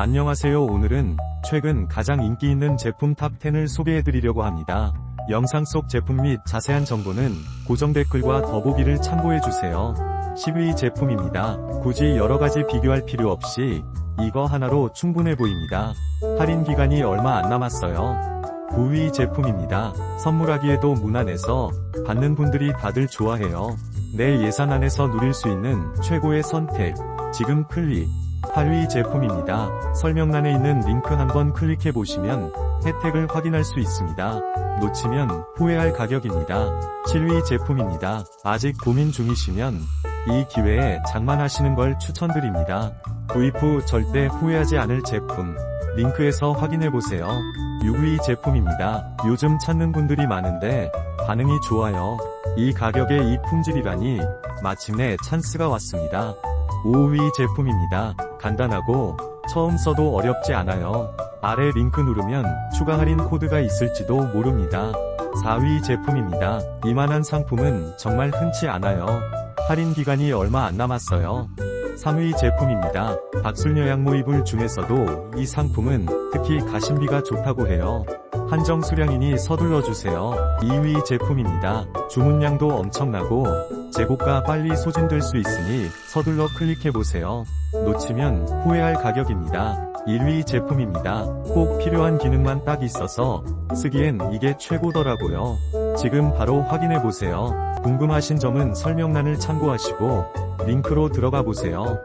안녕하세요 오늘은 최근 가장 인기 있는 제품 탑10을 소개해드리려고 합니다. 영상 속 제품 및 자세한 정보는 고정 댓글과 더보기를 참고해주세요. 10위 제품입니다. 굳이 여러가지 비교할 필요 없이 이거 하나로 충분해 보입니다. 할인 기간이 얼마 안 남았어요. 9위 제품입니다. 선물하기에도 무난해서 받는 분들이 다들 좋아해요. 내 예산 안에서 누릴 수 있는 최고의 선택. 지금 클릭. 8위 제품입니다. 설명란에 있는 링크 한번 클릭해 보시면 혜택을 확인할 수 있습니다. 놓치면 후회할 가격입니다. 7위 제품입니다. 아직 고민 중이시면 이 기회에 장만하시는 걸 추천드립니다. 구입 후 절대 후회하지 않을 제품. 링크에서 확인해 보세요. 6위 제품입니다. 요즘 찾는 분들이 많은데 반응이 좋아요. 이 가격에 이 품질이라니 마침내 찬스가 왔습니다. 5위 제품입니다. 간단하고 처음 써도 어렵지 않아요. 아래 링크 누르면 추가 할인 코드가 있을지도 모릅니다. 4위 제품입니다. 이만한 상품은 정말 흔치 않아요. 할인 기간이 얼마 안 남았어요. 3위 제품입니다. 박술녀 양모 이불 중에서도 이 상품은 특히 가심비가 좋다고 해요. 한정 수량이니 서둘러 주세요. 2위 제품입니다. 주문량도 엄청나고 재고가 빨리 소진될 수 있으니 서둘러 클릭해 보세요. 놓치면 후회할 가격입니다. 1위 제품입니다. 꼭 필요한 기능만 딱 있어서 쓰기엔 이게 최고더라고요. 지금 바로 확인해 보세요. 궁금하신 점은 설명란을 참고하시고 링크로 들어가 보세요.